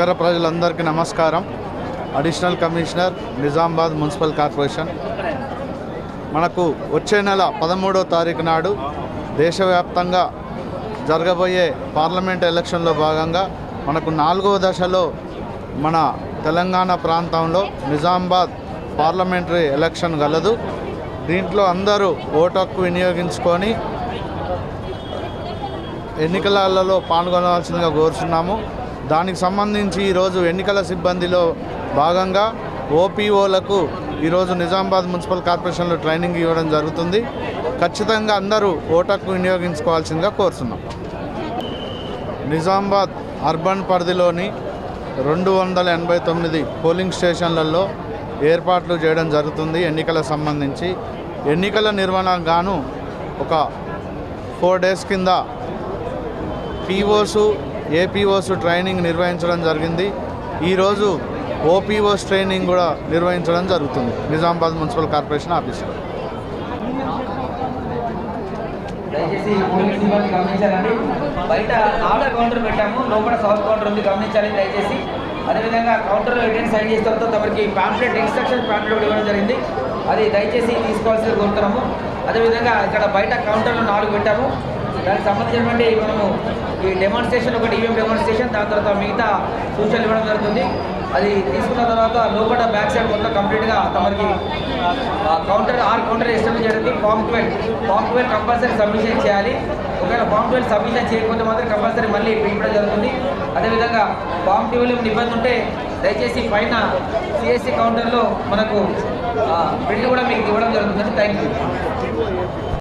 నగర ప్రజలందరికీ నమస్కారం. Additional commissioner Nizamabad municipal corporation మనకు వచ్చే నెల పదమూడో తారీఖు నాడు దేశవ్యాప్తంగా జరగబోయే పార్లమెంట్ ఎలక్షన్లో భాగంగా మనకు నాలుగో దశలో మన తెలంగాణ ప్రాంతంలో నిజామాబాద్ పార్లమెంటరీ ఎలక్షన్ గలదు. దీంట్లో అందరూ ఓటు హక్కు వినియోగించుకొని ఎన్నికలలో పాల్గొనవలసిందిగా కోరుతున్నాము దానికి సంబంధించి ఈరోజు ఎన్నికల సిబ్బందిలో భాగంగా ఓపీఓలకు ఈరోజు నిజామాబాద్ మున్సిపల్ కార్పొరేషన్లో ట్రైనింగ్ ఇవ్వడం జరుగుతుంది. ఖచ్చితంగా అందరూ ఓటకు వినియోగించుకోవాల్సిందిగా కోరుతున్నాం. నిజామాబాద్ అర్బన్ పరిధిలోని రెండు వందల ఎనభై తొమ్మిది పోలింగ్ స్టేషన్లలో ఏర్పాట్లు చేయడం జరుగుతుంది. ఎన్నికలకు సంబంధించి ఎన్నికల నిర్వహణ గాను ఒక ఫోర్ డేస్ కింద పీఓసు ఏపీఓస్ ట్రైనింగ్ నిర్వహించడం జరిగింది. ఈరోజు ఓపీఓస్ ట్రైనింగ్ కూడా నిర్వహించడం జరుగుతుంది. నిజామాబాద్ మున్సిపల్ కార్పొరేషన్ ఆఫీస్లో దయచేసి పోలీస్ సిబ్బంది గమనించాలండి. బయట ఆర్డర్ కౌంటర్ పెట్టాము. లోపల సౌత్ కౌంటర్ ఉంది గమనించాలి దయచేసి. అదేవిధంగా కౌంటర్లో ఎటెండ్ సైన్ చేసిన తర్వాత తమకి పాంప్లెట్ ఇన్స్ట్రక్షన్ పాంప్లెట్ కూడా ఇవ్వడం జరిగింది. అది దయచేసి తీసుకోవాల్సింది కోరుతున్నాము. అదేవిధంగా ఇక్కడ బయట కౌంటర్లో నాలుగు పెట్టాము. దానికి సంబంధించినటువంటి మనము ఈ డెమాన్స్ట్రేషన్ ఒకటి ఈవీఎం డెమాన్స్ట్రేషన్ దాని తర్వాత మిగతా సూచనలు ఇవ్వడం జరుగుతుంది. అది తీసుకున్న తర్వాత లోపల బ్యాక్ సైడ్ మొత్తం కంప్లీట్గా తమకి ఆ కౌంటర్ ఆర్ కౌంటర్ ఎస్టాబ్లిష్ జరిగింది form twelve form twelve compulsory submission చేయాలి. ఒకవేళ ఫామ్ ట్వెల్వ్ సబ్మిషన్ చేయకపోతే మాత్రం కంపల్సరీ మళ్ళీ పిలిపడం జరుగుతుంది. అదేవిధంగా ఫామ్ ట్వెల్వ్ ఇబ్బంది ఉంటే దయచేసి పైన సిఎస్సి కౌంటర్లో మనకు ప్రింట్ కూడా మీకు ఇవ్వడం జరుగుతుంది. Thank you